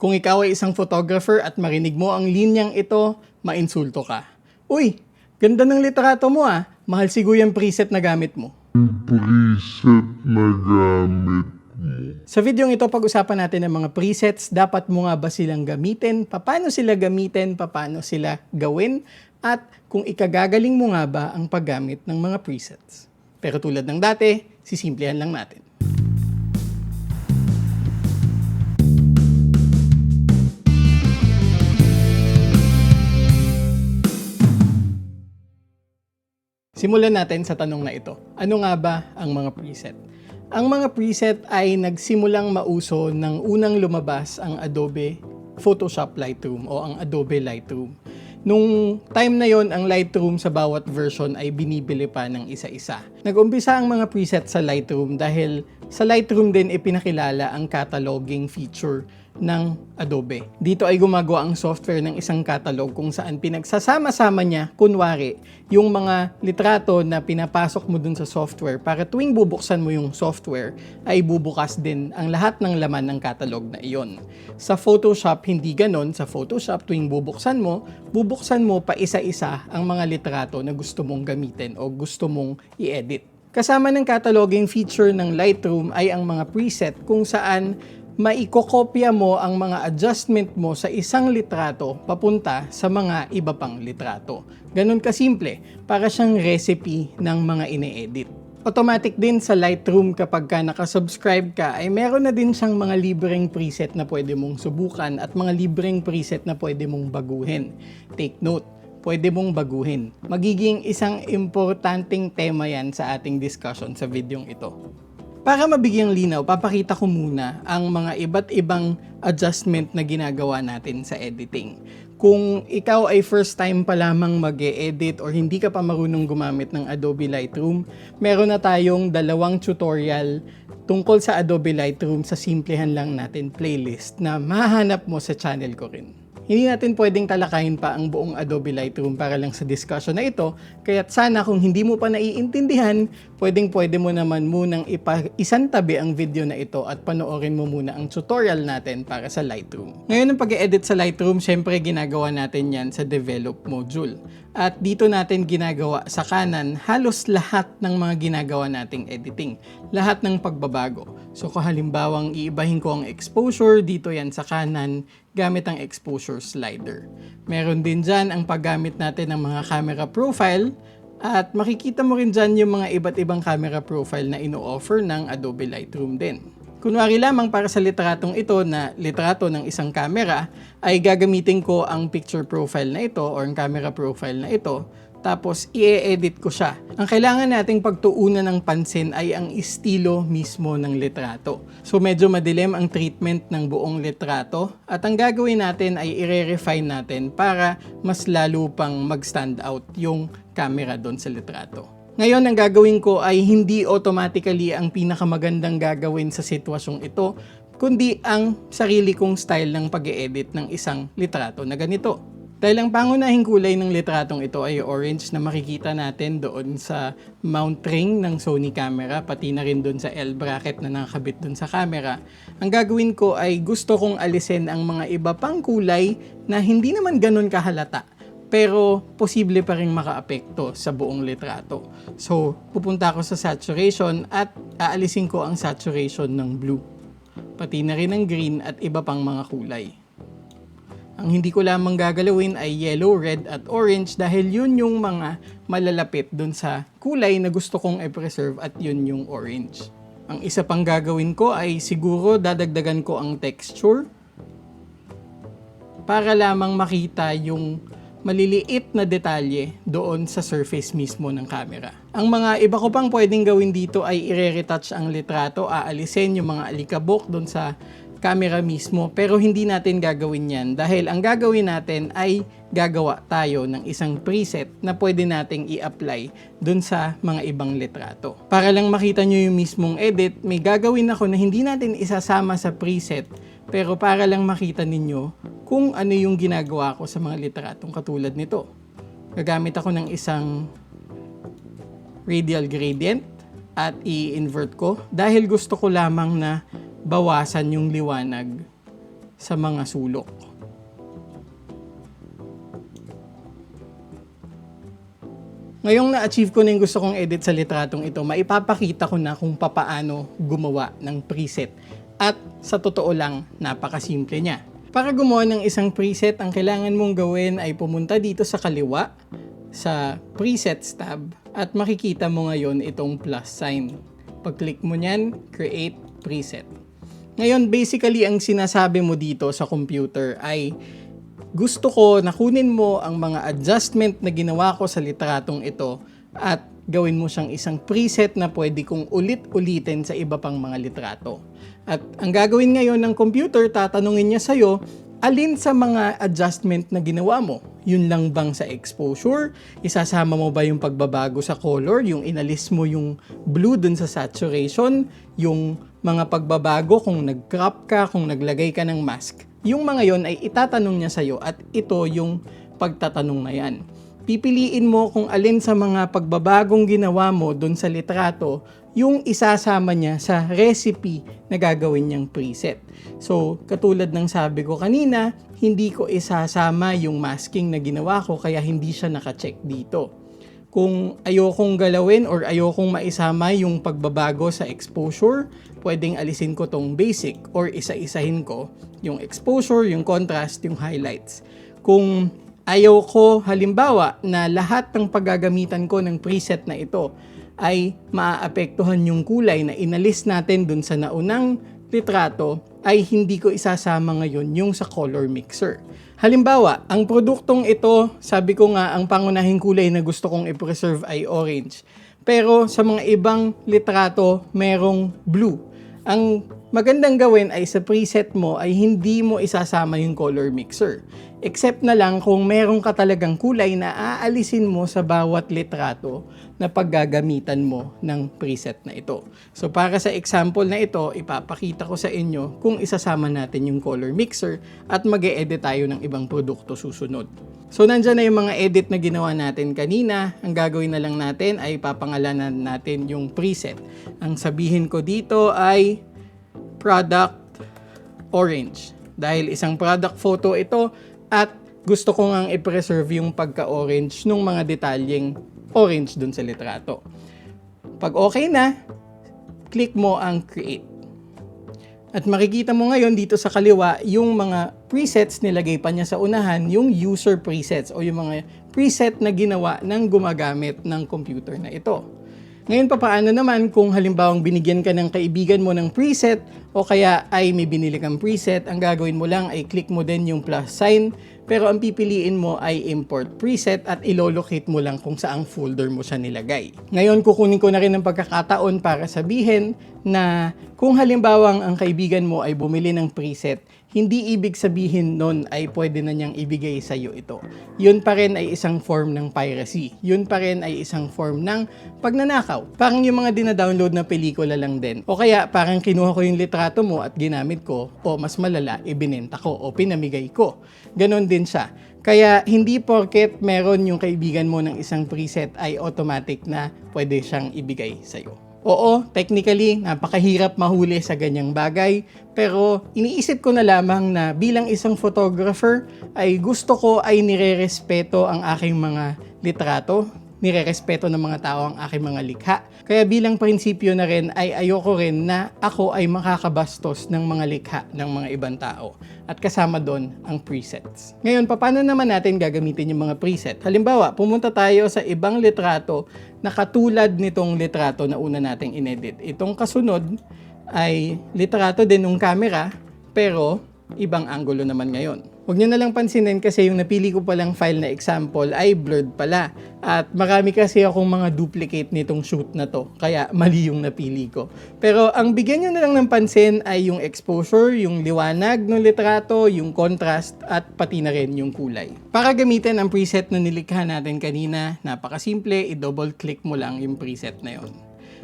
Kung ikaw ay isang photographer at marinig mo ang linyang ito, mainsulto ka. Uy, ganda ng litrato mo ah. Mahal siguro yung preset na gamit mo. preset na gamit mo. Sa video ito, pag-usapan natin ang mga presets. Dapat mo nga ba silang gamitin? Paano sila gamitin? Paano sila gawin? At kung ikagagaling mo nga ba ang paggamit ng mga presets? Pero tulad ng dati, sisimplihan lang natin. Simulan natin sa tanong na ito. Ano nga ba ang mga preset? Ang mga preset ay nagsimulang mauso ng unang lumabas ang Adobe Photoshop Lightroom o ang Adobe Lightroom. Nung time na yon ang Lightroom sa bawat version ay binibili pa ng isa-isa. Nag-umpisa ang mga preset sa Lightroom dahil sa Lightroom din ipinakilala ang cataloging feature ng Adobe. Dito ay gumagawa ang software ng isang catalog kung saan pinagsasama-sama niya, kunwari, yung mga litrato na pinapasok mo dun sa software para tuwing bubuksan mo yung software ay bubukas din ang lahat ng laman ng catalog na iyon. Sa Photoshop, hindi ganon. Sa Photoshop, tuwing bubuksan mo, bubuksan mo pa isa-isa ang mga litrato na gusto mong gamitin o gusto mong i-edit. Kasama ng cataloging feature ng Lightroom ay ang mga preset kung saan maikokopya mo ang mga adjustment mo sa isang litrato papunta sa mga iba pang litrato. Ganun kasimple, para siyang recipe ng mga ine-edit. Automatic din sa Lightroom kapag ka nakasubscribe ka ay meron na din siyang mga libreng preset na pwede mong subukan at mga libreng preset na pwede mong baguhin. Take note, pwede mong baguhin. Magiging isang importanteng tema yan sa ating discussion sa videong ito. Para mabigyang linaw, papakita ko muna ang mga iba't ibang adjustment na ginagawa natin sa editing. Kung ikaw ay first time pa lamang mag edit or hindi ka pa marunong gumamit ng Adobe Lightroom, meron na tayong dalawang tutorial tungkol sa Adobe Lightroom sa simplehan lang natin playlist na mahanap mo sa channel ko rin. Hindi natin pwedeng talakayin pa ang buong Adobe Lightroom para lang sa discussion na ito, kaya sana kung hindi mo pa naiintindihan, pwedeng pwede mo naman munang ipa isantabi ang video na ito at panoorin mo muna ang tutorial natin para sa Lightroom. Ngayon ang pag-edit sa Lightroom, syempre ginagawa natin yan sa Develop module. At dito natin ginagawa sa kanan halos lahat ng mga ginagawa nating editing. Lahat ng pagbabago. So kung halimbawang iibahin ko ang exposure, dito yan sa kanan, gamit ang exposure slider. Meron din dyan ang paggamit natin ng mga camera profile at makikita mo rin dyan yung mga iba't ibang camera profile na ino-offer ng Adobe Lightroom din. Kunwari lamang para sa litratong ito na litrato ng isang camera ay gagamitin ko ang picture profile na ito or ang camera profile na ito tapos i-edit ko siya. Ang kailangan nating pagtuunan ng pansin ay ang estilo mismo ng litrato. So medyo madilim ang treatment ng buong litrato at ang gagawin natin ay i-refine natin para mas lalo pang mag-stand out yung camera doon sa litrato. Ngayon, ang gagawin ko ay hindi automatically ang pinakamagandang gagawin sa sitwasyong ito, kundi ang sarili kong style ng pag edit ng isang litrato na ganito. Dahil ang pangunahing kulay ng litratong ito ay orange na makikita natin doon sa mount ring ng Sony camera, pati na rin doon sa L bracket na nakakabit doon sa camera. Ang gagawin ko ay gusto kong alisin ang mga iba pang kulay na hindi naman ganun kahalata pero posible pa rin makaapekto sa buong litrato. So, pupunta ako sa saturation at aalisin ko ang saturation ng blue. Pati na rin ang green at iba pang mga kulay. Ang hindi ko lamang gagalawin ay yellow, red at orange dahil yun yung mga malalapit dun sa kulay na gusto kong i-preserve at yun yung orange. Ang isa pang gagawin ko ay siguro dadagdagan ko ang texture para lamang makita yung maliliit na detalye doon sa surface mismo ng camera. Ang mga iba ko pang pwedeng gawin dito ay i-retouch ang litrato, aalisin yung mga alikabok doon sa camera mismo pero hindi natin gagawin yan dahil ang gagawin natin ay gagawa tayo ng isang preset na pwede nating i-apply dun sa mga ibang litrato. Para lang makita nyo yung mismong edit, may gagawin ako na hindi natin isasama sa preset pero para lang makita ninyo kung ano yung ginagawa ko sa mga litratong katulad nito. Gagamit ako ng isang radial gradient at i-invert ko dahil gusto ko lamang na bawasan yung liwanag sa mga sulok. Ngayong na-achieve ko na yung gusto kong edit sa litratong ito, maipapakita ko na kung papaano gumawa ng preset. At sa totoo lang, napakasimple niya. Para gumawa ng isang preset, ang kailangan mong gawin ay pumunta dito sa kaliwa, sa presets tab, at makikita mo ngayon itong plus sign. Pag-click mo niyan, create preset. Ngayon, basically, ang sinasabi mo dito sa computer ay gusto ko na kunin mo ang mga adjustment na ginawa ko sa litratong ito at gawin mo siyang isang preset na pwede kong ulit-ulitin sa iba pang mga litrato. At ang gagawin ngayon ng computer, tatanungin niya sa'yo, alin sa mga adjustment na ginawa mo? Yun lang bang sa exposure? Isasama mo ba yung pagbabago sa color? Yung inalis mo yung blue dun sa saturation? Yung mga pagbabago kung nag-crop ka, kung naglagay ka ng mask? Yung mga yon ay itatanong niya sa'yo at ito yung pagtatanong na yan. Pipiliin mo kung alin sa mga pagbabagong ginawa mo dun sa litrato yung isasama niya sa recipe na gagawin niyang preset. So, katulad ng sabi ko kanina, hindi ko isasama yung masking na ginawa ko kaya hindi siya nakacheck dito. Kung ayokong galawin or ayokong maisama yung pagbabago sa exposure, pwedeng alisin ko tong basic or isa-isahin ko yung exposure, yung contrast, yung highlights. Kung ayaw ko halimbawa na lahat ng paggagamitan ko ng preset na ito ay maaapektuhan yung kulay na inalis natin dun sa naunang litrato ay hindi ko isasama ngayon yung sa color mixer. Halimbawa, ang produktong ito, sabi ko nga ang pangunahing kulay na gusto kong i-preserve ay orange. Pero sa mga ibang litrato, merong blue. Ang magandang gawin ay sa preset mo ay hindi mo isasama yung color mixer. Except na lang kung meron ka talagang kulay na aalisin mo sa bawat litrato na paggagamitan mo ng preset na ito. So para sa example na ito, ipapakita ko sa inyo kung isasama natin yung color mixer at mag edit tayo ng ibang produkto susunod. So nandyan na yung mga edit na ginawa natin kanina. Ang gagawin na lang natin ay papangalanan natin yung preset. Ang sabihin ko dito ay product orange. Dahil isang product photo ito at gusto ko ngang i-preserve yung pagka-orange nung mga detalyeng orange dun sa litrato. Pag okay na, click mo ang create. At makikita mo ngayon dito sa kaliwa yung mga presets nilagay pa niya sa unahan, yung user presets o yung mga preset na ginawa ng gumagamit ng computer na ito. Ngayon pa paano naman kung halimbawang binigyan ka ng kaibigan mo ng preset o kaya ay may binili kang preset, ang gagawin mo lang ay click mo din yung plus sign pero ang pipiliin mo ay import preset at ilolocate mo lang kung saang folder mo siya nilagay. Ngayon kukunin ko na rin ng pagkakataon para sabihin na kung halimbawang ang kaibigan mo ay bumili ng preset, hindi ibig sabihin nun ay pwede na niyang ibigay sa iyo ito. Yun pa rin ay isang form ng piracy. Yun pa rin ay isang form ng pagnanakaw. Parang yung mga dinadownload na pelikula lang din. O kaya parang kinuha ko yung litrato mo at ginamit ko o mas malala, ibinenta ko o pinamigay ko. Ganon din siya. Kaya hindi porket meron yung kaibigan mo ng isang preset ay automatic na pwede siyang ibigay sa iyo. Oo, technically, napakahirap mahuli sa ganyang bagay. Pero iniisip ko na lamang na bilang isang photographer ay gusto ko ay nire-respeto ang aking mga litrato, nire-respeto ng mga tao ang aking mga likha. Kaya bilang prinsipyo na rin ay ayoko rin na ako ay makakabastos ng mga likha ng mga ibang tao. At kasama doon ang presets. Ngayon, paano naman natin gagamitin yung mga preset? Halimbawa, pumunta tayo sa ibang litrato na katulad nitong litrato na una nating inedit. Itong kasunod ay litrato din ng camera pero ibang angulo naman ngayon. Huwag nyo na lang pansinin kasi yung napili ko palang file na example ay blurred pala. At marami kasi akong mga duplicate nitong shoot na to. Kaya mali yung napili ko. Pero ang bigyan nyo na lang ng pansin ay yung exposure, yung liwanag ng litrato, yung contrast, at pati na rin yung kulay. Para gamitin ang preset na nilikha natin kanina, napakasimple, i-double click mo lang yung preset na yon.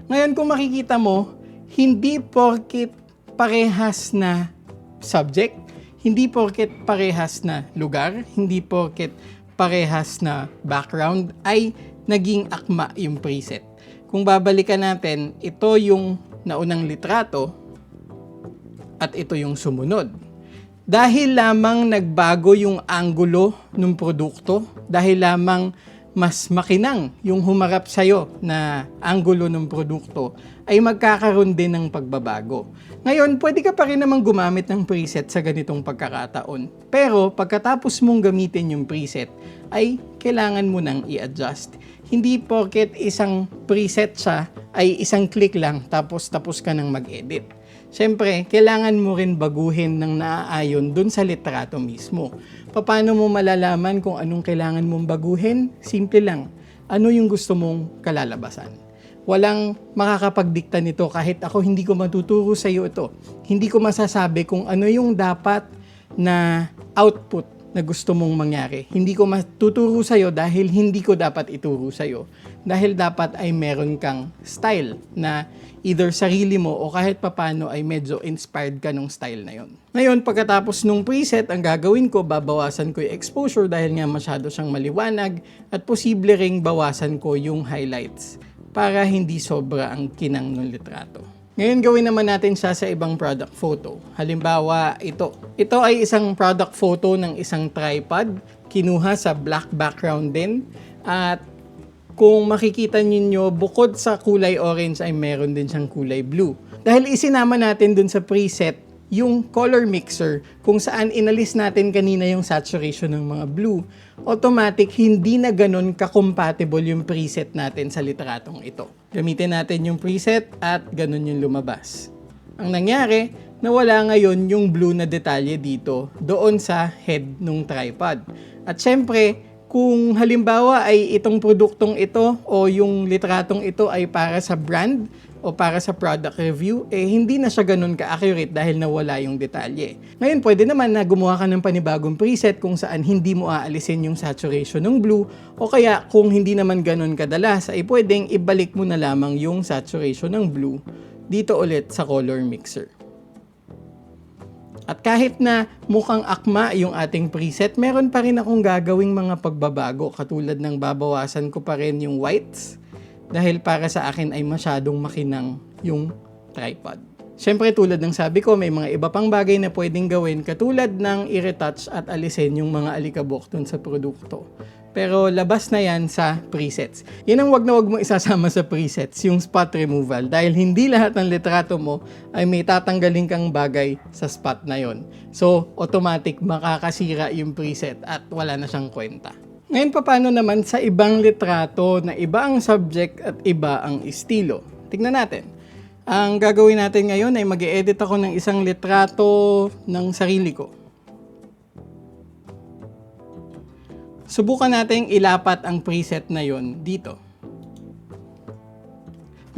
Ngayon kung makikita mo, hindi porkit parehas na subject, hindi porket parehas na lugar, hindi porket parehas na background, ay naging akma yung preset. Kung babalikan natin, ito yung naunang litrato at ito yung sumunod. dahil lamang nagbago yung angulo ng produkto, dahil lamang mas makinang yung humarap sa'yo na angulo ng produkto, ay magkakaroon din ng pagbabago. Ngayon, pwede ka pa rin namang gumamit ng preset sa ganitong pagkakataon. Pero pagkatapos mong gamitin yung preset, ay kailangan mo nang i-adjust. Hindi porket isang preset siya ay isang click lang tapos tapos ka nang mag-edit. Siyempre, kailangan mo rin baguhin ng naaayon dun sa litrato mismo. Paano mo malalaman kung anong kailangan mong baguhin? Simple lang. Ano yung gusto mong kalalabasan? Walang makakapagdikta nito kahit ako hindi ko matuturo sa iyo ito. Hindi ko masasabi kung ano yung dapat na output na gusto mong mangyari. Hindi ko matuturo sa iyo dahil hindi ko dapat ituro sa iyo. Dahil dapat ay meron kang style na either sarili mo o kahit papano ay medyo inspired ka nung style na yon. Ngayon, pagkatapos nung preset, ang gagawin ko, babawasan ko yung exposure dahil nga masyado siyang maliwanag at posible ring bawasan ko yung highlights para hindi sobra ang kinang ng litrato. Ngayon gawin naman natin siya sa ibang product photo. Halimbawa, ito. Ito ay isang product photo ng isang tripod. Kinuha sa black background din. At kung makikita ninyo, bukod sa kulay orange ay meron din siyang kulay blue. Dahil isinama natin dun sa preset yung color mixer kung saan inalis natin kanina yung saturation ng mga blue, automatic hindi na ganun ka-compatible yung preset natin sa litratong ito. Gamitin natin yung preset at ganun yung lumabas. Ang nangyari, nawala ngayon yung blue na detalye dito doon sa head ng tripod. At syempre, kung halimbawa ay itong produktong ito o yung litratong ito ay para sa brand o para sa product review, eh hindi na siya ganun ka-accurate dahil nawala yung detalye. Ngayon, pwede naman na gumawa ka ng panibagong preset kung saan hindi mo aalisin yung saturation ng blue o kaya kung hindi naman ganun kadalas ay pwedeng ibalik mo na lamang yung saturation ng blue dito ulit sa color mixer. At kahit na mukhang akma yung ating preset, meron pa rin akong gagawing mga pagbabago katulad ng babawasan ko pa rin yung whites dahil para sa akin ay masyadong makinang yung tripod. Siyempre tulad ng sabi ko, may mga iba pang bagay na pwedeng gawin katulad ng i-retouch at alisin yung mga alikabok dun sa produkto. Pero labas na yan sa presets. Yan ang wag na wag mo isasama sa presets, yung spot removal. Dahil hindi lahat ng litrato mo ay may tatanggalin kang bagay sa spot na yon. So, automatic makakasira yung preset at wala na siyang kwenta. Ngayon, paano naman sa ibang litrato na iba ang subject at iba ang estilo? Tignan natin. Ang gagawin natin ngayon ay mag edit ako ng isang litrato ng sarili ko. Subukan nating ilapat ang preset na yon dito.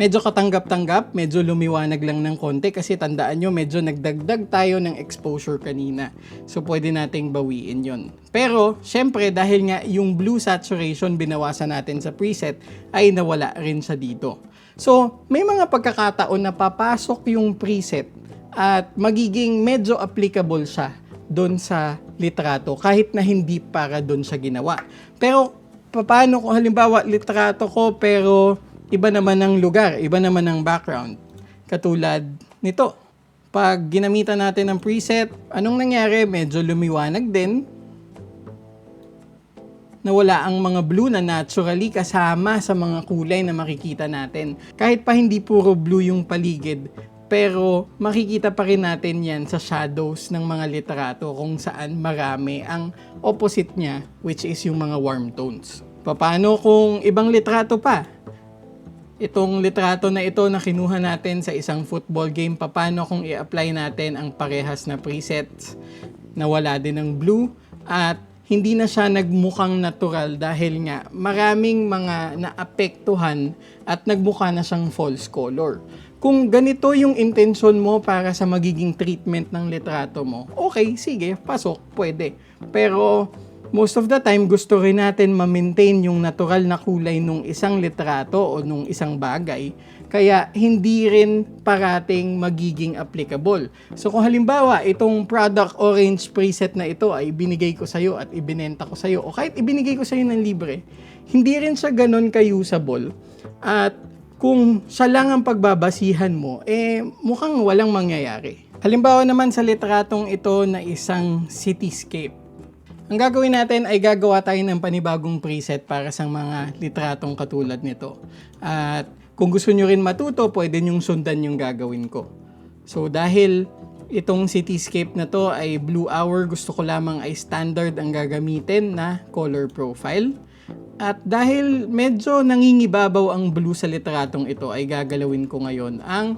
Medyo katanggap-tanggap, medyo lumiwanag lang ng konti kasi tandaan nyo, medyo nagdagdag tayo ng exposure kanina. So, pwede nating bawiin yon. Pero, syempre, dahil nga yung blue saturation binawasan natin sa preset, ay nawala rin siya dito. So, may mga pagkakataon na papasok yung preset at magiging medyo applicable siya doon sa litrato kahit na hindi para doon siya ginawa. Pero paano kung halimbawa litrato ko pero iba naman ang lugar, iba naman ang background. Katulad nito. Pag ginamitan natin ng preset, anong nangyari? Medyo lumiwanag din. Nawala ang mga blue na naturally kasama sa mga kulay na makikita natin. Kahit pa hindi puro blue yung paligid, pero makikita pa rin natin yan sa shadows ng mga litrato kung saan marami ang opposite niya, which is yung mga warm tones. Paano kung ibang litrato pa? Itong litrato na ito na kinuha natin sa isang football game, paano kung i-apply natin ang parehas na presets na wala din ng blue at hindi na siya nagmukhang natural dahil nga maraming mga naapektuhan at nagmukha na siyang false color. Kung ganito yung intention mo para sa magiging treatment ng litrato mo, okay, sige, pasok, pwede. Pero most of the time gusto rin natin ma-maintain yung natural na kulay nung isang litrato o nung isang bagay. Kaya hindi rin parating magiging applicable. So kung halimbawa itong product orange preset na ito ay binigay ko sa'yo at ibinenta ko sa'yo o kahit ibinigay ko sa'yo ng libre, hindi rin siya ganun ka-usable. At kung siya lang ang pagbabasihan mo, eh mukhang walang mangyayari. Halimbawa naman sa litratong ito na isang cityscape. Ang gagawin natin ay gagawa tayo ng panibagong preset para sa mga litratong katulad nito. At kung gusto nyo rin matuto, pwede nyong sundan yung gagawin ko. So dahil itong cityscape na to ay blue hour, gusto ko lamang ay standard ang gagamitin na color profile. At dahil medyo nangingibabaw ang blue sa litratong ito, ay gagalawin ko ngayon ang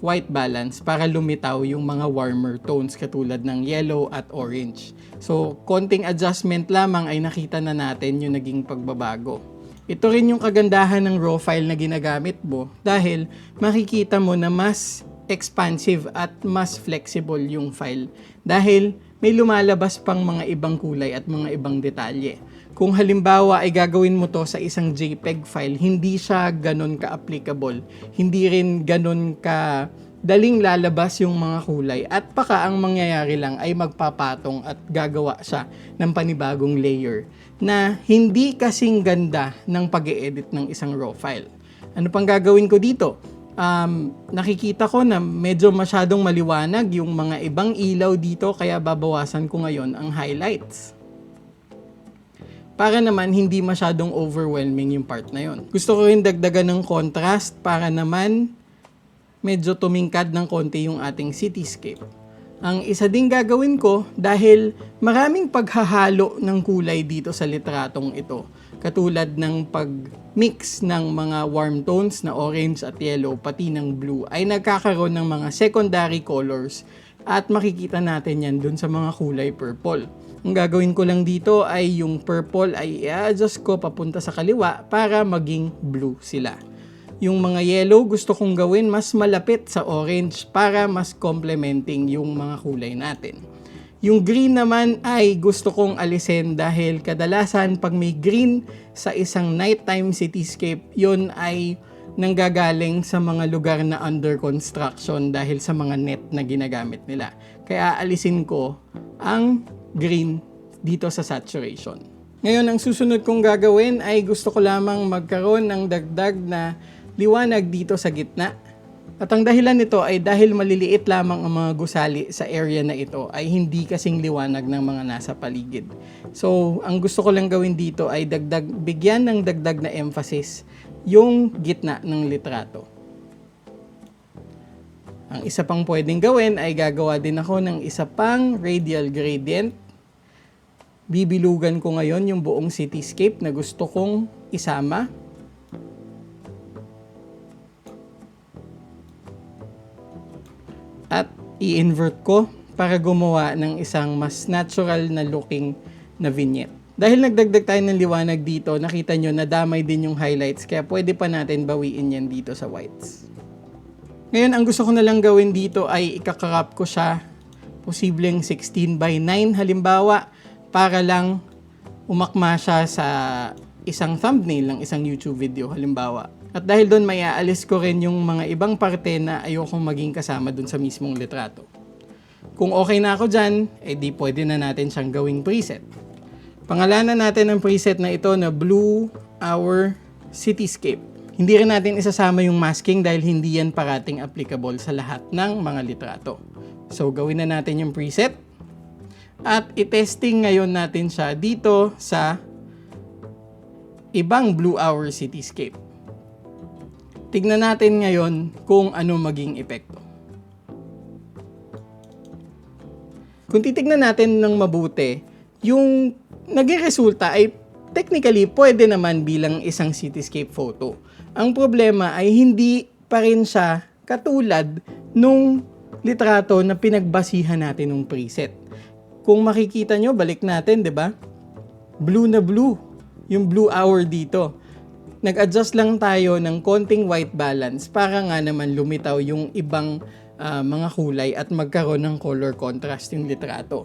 white balance para lumitaw yung mga warmer tones katulad ng yellow at orange. So, konting adjustment lamang ay nakita na natin yung naging pagbabago. Ito rin yung kagandahan ng raw file na ginagamit mo dahil makikita mo na mas expansive at mas flexible yung file dahil may lumalabas pang mga ibang kulay at mga ibang detalye. Kung halimbawa ay gagawin mo to sa isang JPEG file, hindi siya ganun ka-applicable. Hindi rin ganun ka daling lalabas yung mga kulay at baka ang mangyayari lang ay magpapatong at gagawa siya ng panibagong layer na hindi kasing ganda ng pag edit ng isang raw file. Ano pang gagawin ko dito? Um, nakikita ko na medyo masyadong maliwanag yung mga ibang ilaw dito kaya babawasan ko ngayon ang highlights para naman hindi masyadong overwhelming yung part na yon. Gusto ko rin dagdagan ng contrast para naman medyo tumingkad ng konti yung ating cityscape. Ang isa ding gagawin ko dahil maraming paghahalo ng kulay dito sa litratong ito. Katulad ng pag-mix ng mga warm tones na orange at yellow pati ng blue ay nagkakaroon ng mga secondary colors at makikita natin yan dun sa mga kulay purple. Ang gagawin ko lang dito ay yung purple ay i-adjust ko papunta sa kaliwa para maging blue sila. Yung mga yellow gusto kong gawin mas malapit sa orange para mas complementing yung mga kulay natin. Yung green naman ay gusto kong alisin dahil kadalasan pag may green sa isang nighttime cityscape, yon ay nanggagaling sa mga lugar na under construction dahil sa mga net na ginagamit nila. Kaya alisin ko ang green dito sa saturation. Ngayon, ang susunod kong gagawin ay gusto ko lamang magkaroon ng dagdag na liwanag dito sa gitna. At ang dahilan nito ay dahil maliliit lamang ang mga gusali sa area na ito ay hindi kasing liwanag ng mga nasa paligid. So, ang gusto ko lang gawin dito ay dagdag, bigyan ng dagdag na emphasis yung gitna ng litrato. Ang isa pang pwedeng gawin ay gagawa din ako ng isa pang radial gradient. Bibilugan ko ngayon yung buong cityscape na gusto kong isama. I-invert ko para gumawa ng isang mas natural na looking na vignette. Dahil nagdagdag tayo ng liwanag dito, nakita nyo na damay din yung highlights kaya pwede pa natin bawiin yan dito sa whites. Ngayon, ang gusto ko na lang gawin dito ay ikakarap ko siya posibleng 16 by 9 halimbawa para lang umakma siya sa isang thumbnail ng isang YouTube video halimbawa. At dahil doon may aalis ko rin yung mga ibang parte na ayokong maging kasama doon sa mismong litrato. Kung okay na ako dyan, eh di pwede na natin siyang gawing preset. Pangalanan natin ang preset na ito na Blue Hour Cityscape. Hindi rin natin isasama yung masking dahil hindi yan parating applicable sa lahat ng mga litrato. So gawin na natin yung preset at i-testing ngayon natin siya dito sa ibang Blue Hour Cityscape. Tignan natin ngayon kung ano maging epekto. Kung titignan natin ng mabuti, yung naging resulta ay technically pwede naman bilang isang cityscape photo. Ang problema ay hindi pa rin siya katulad nung litrato na pinagbasihan natin ng preset. Kung makikita nyo, balik natin, 'di ba? Blue na blue, yung blue hour dito. Nag-adjust lang tayo ng konting white balance para nga naman lumitaw yung ibang ah, mga kulay at magkaroon ng color contrast yung litrato.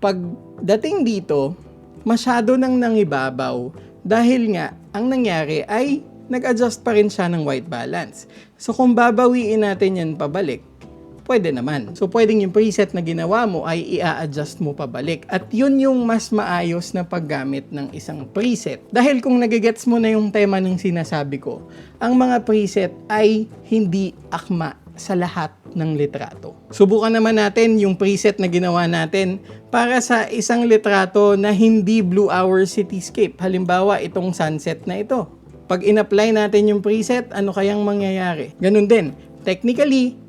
Pagdating dito, masyado nang nangibabaw dahil nga ang nangyari ay nag-adjust pa rin siya ng white balance. So kung babawiin natin yan pabalik, pwede naman. So pwedeng yung preset na ginawa mo ay i-adjust mo pabalik. At yun yung mas maayos na paggamit ng isang preset. Dahil kung nagigets mo na yung tema ng sinasabi ko, ang mga preset ay hindi akma sa lahat ng litrato. Subukan naman natin yung preset na ginawa natin para sa isang litrato na hindi blue hour cityscape. Halimbawa, itong sunset na ito. Pag in-apply natin yung preset, ano kayang mangyayari? Ganun din. Technically,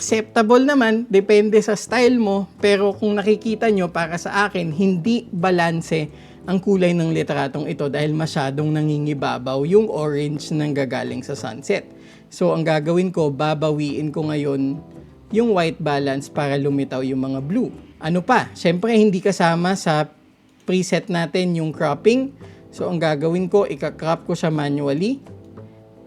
acceptable naman, depende sa style mo, pero kung nakikita nyo, para sa akin, hindi balanse ang kulay ng litratong ito dahil masyadong nangingibabaw yung orange nang gagaling sa sunset. So, ang gagawin ko, babawiin ko ngayon yung white balance para lumitaw yung mga blue. Ano pa? Siyempre, hindi kasama sa preset natin yung cropping. So, ang gagawin ko, ika-crop ko siya manually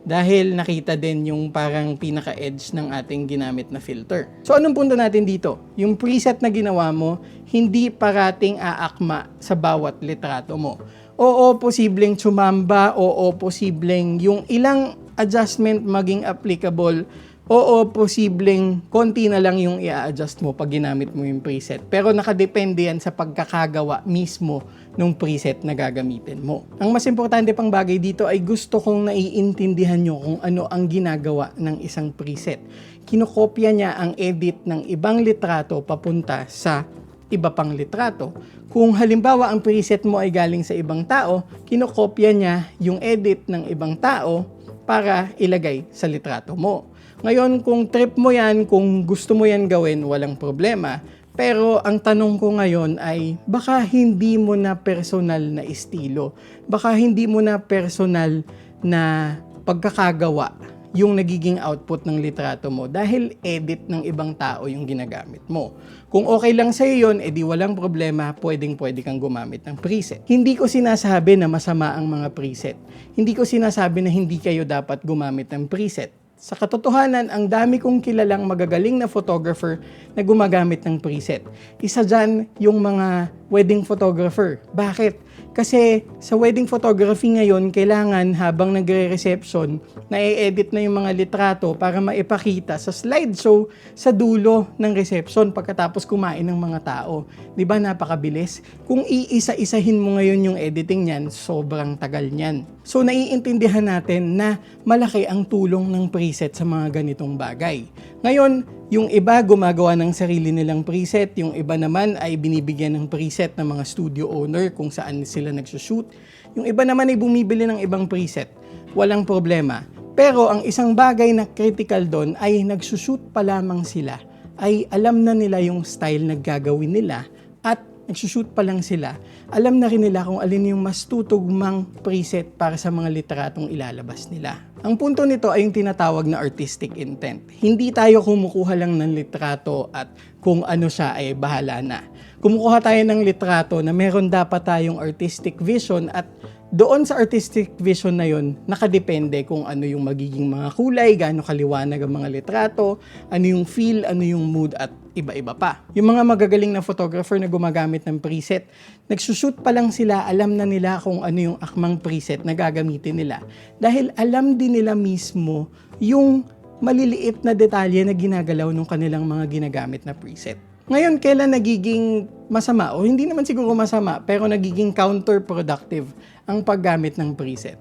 dahil nakita din yung parang pinaka-edge ng ating ginamit na filter. So anong punto natin dito? Yung preset na ginawa mo, hindi parating aakma sa bawat litrato mo. Oo, posibleng sumamba, oo, posibleng yung ilang adjustment maging applicable, oo, posibleng konti na lang yung i-adjust mo pag ginamit mo yung preset. Pero nakadepende yan sa pagkakagawa mismo nung preset na gagamitin mo. Ang mas importante pang bagay dito ay gusto kong naiintindihan nyo kung ano ang ginagawa ng isang preset. Kinokopya niya ang edit ng ibang litrato papunta sa iba pang litrato. Kung halimbawa ang preset mo ay galing sa ibang tao, kinokopya niya yung edit ng ibang tao para ilagay sa litrato mo. Ngayon, kung trip mo yan, kung gusto mo yan gawin, walang problema. Pero ang tanong ko ngayon ay baka hindi mo na personal na estilo. Baka hindi mo na personal na pagkakagawa yung nagiging output ng litrato mo dahil edit ng ibang tao yung ginagamit mo. Kung okay lang sa yun, edi walang problema, pwedeng pwede kang gumamit ng preset. Hindi ko sinasabi na masama ang mga preset. Hindi ko sinasabi na hindi kayo dapat gumamit ng preset. Sa katotohanan, ang dami kong kilalang magagaling na photographer na gumagamit ng preset. Isa dyan yung mga wedding photographer. Bakit? Kasi sa wedding photography ngayon, kailangan habang nagre-reception, na-edit na yung mga litrato para maipakita sa slideshow sa dulo ng reception pagkatapos kumain ng mga tao. Ba napakabilis? Kung iisa-isahin mo ngayon yung editing niyan, sobrang tagal niyan. So naiintindihan natin na malaki ang tulong ng preset sa mga ganitong bagay. Ngayon, yung iba gumagawa ng sarili nilang preset, yung iba naman ay binibigyan ng preset ng mga studio owner kung saan sila nagsushoot. Yung iba naman ay bumibili ng ibang preset. Walang problema. Pero ang isang bagay na critical doon ay nagsushoot pa lamang sila. Ay alam na nila yung style na gagawin nila at nagsushoot pa lang sila, alam na rin nila kung alin yung mas tutugmang preset para sa mga litratong ilalabas nila. Ang punto nito ay yung tinatawag na artistic intent. Hindi tayo kumukuha lang ng litrato at kung ano siya ay bahala na. Kumukuha tayo ng litrato na meron dapat tayong artistic vision at doon sa artistic vision na yon, nakadepende kung ano yung magiging mga kulay, gaano kaliwanag ang mga litrato, ano yung feel, ano yung mood at iba-iba pa. Yung mga magagaling na photographer na gumagamit ng preset, nagsushoot pa lang sila, alam na nila kung ano yung akmang preset na gagamitin nila. Dahil alam din nila mismo yung maliliit na detalye na ginagalaw ng kanilang mga ginagamit na preset. Ngayon, kailan nagiging masama o hindi naman siguro masama pero nagiging counterproductive ang paggamit ng preset?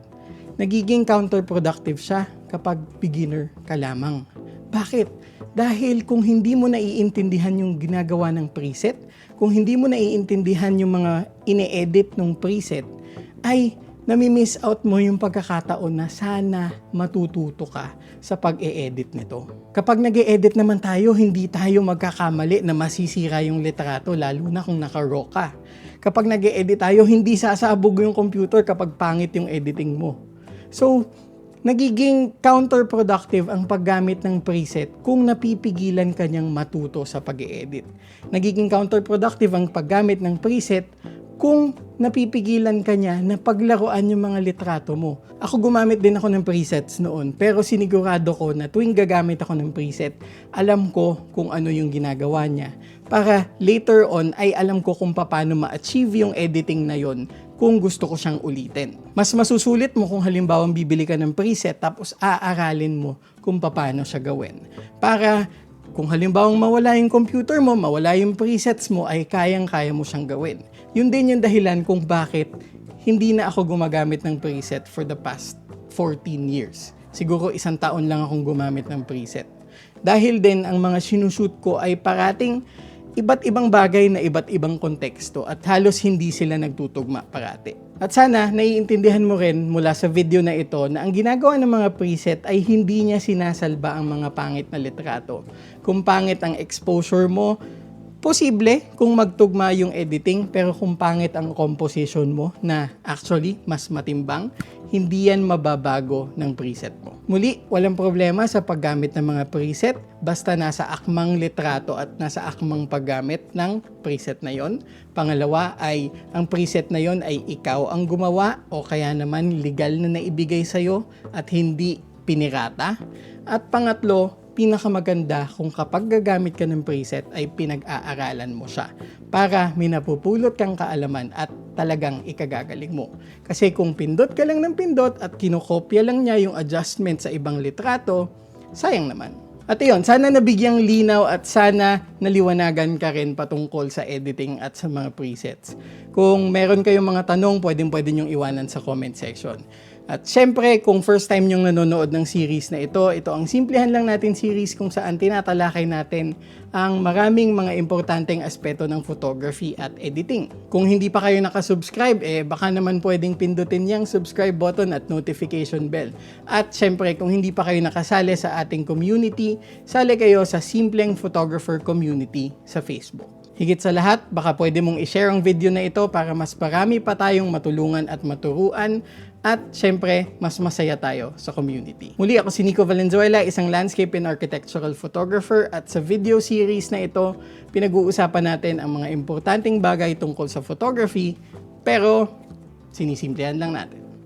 Nagiging counterproductive siya kapag beginner ka lamang. Bakit? Dahil kung hindi mo naiintindihan yung ginagawa ng preset, kung hindi mo naiintindihan yung mga ine-edit ng preset, ay nami-miss out mo yung pagkakataon na sana matututo ka sa pag-e-edit nito. Kapag nag edit naman tayo, hindi tayo magkakamali na masisira yung litrato, lalo na kung naka-raw ka. Kapag nag edit tayo, hindi sasabog yung computer kapag pangit yung editing mo. So, nagiging counterproductive ang paggamit ng preset kung napipigilan ka niyang matuto sa pag edit Nagiging counterproductive ang paggamit ng preset kung napipigilan ka niya na paglaruan yung mga litrato mo. Ako gumamit din ako ng presets noon, pero sinigurado ko na tuwing gagamit ako ng preset, alam ko kung ano yung ginagawa niya. Para later on ay alam ko kung paano ma-achieve yung editing na yon kung gusto ko siyang ulitin. Mas masusulit mo kung halimbawa bibili ka ng preset tapos aaralin mo kung paano siya gawin. Para kung halimbawa mawala yung computer mo, mawala yung presets mo, ay kayang-kaya mo siyang gawin. Yun din yung dahilan kung bakit hindi na ako gumagamit ng preset for the past 14 years. Siguro isang taon lang akong gumamit ng preset. Dahil din ang mga sinushoot ko ay parating iba't ibang bagay na iba't ibang konteksto at halos hindi sila nagtutugma parati. At sana naiintindihan mo rin mula sa video na ito na ang ginagawa ng mga preset ay hindi niya sinasalba ang mga pangit na litrato. Kung pangit ang exposure mo, Posible kung magtugma yung editing pero kung pangit ang composition mo na actually mas matimbang, hindi yan mababago ng preset mo. Muli, walang problema sa paggamit ng mga preset basta nasa akmang litrato at nasa akmang paggamit ng preset na yon. Pangalawa ay ang preset na yon ay ikaw ang gumawa o kaya naman legal na naibigay sa'yo at hindi pinirata. At pangatlo, pinakamaganda kung kapag gagamit ka ng preset ay pinag-aaralan mo siya para may napupulot kang kaalaman at talagang ikagagaling mo. Kasi kung pindot ka lang ng pindot at kinokopya lang niya yung adjustment sa ibang litrato, sayang naman. At iyon, sana nabigyang linaw at sana naliwanagan ka rin patungkol sa editing at sa mga presets. Kung meron kayong mga tanong, pwedeng pwede nyong iwanan sa comment section. At syempre, kung first time nyong nanonood ng series na ito, ito ang simplihan lang natin series kung saan tinatalakay natin ang maraming mga importanteng aspeto ng photography at editing. Kung hindi pa kayo nakasubscribe, eh baka naman pwedeng pindutin yung subscribe button at notification bell. At syempre, kung hindi pa kayo nakasali sa ating community, sali kayo sa Simpleng Photographer Community sa Facebook. Higit sa lahat, baka pwede mong i-share ang video na ito para mas marami pa tayong matulungan at maturuan at syempre, mas masaya tayo sa community. Muli ako si Nico Valenzuela, isang landscape and architectural photographer at sa video series na ito, pinag-uusapan natin ang mga importanteng bagay tungkol sa photography pero sinisimplihan lang natin.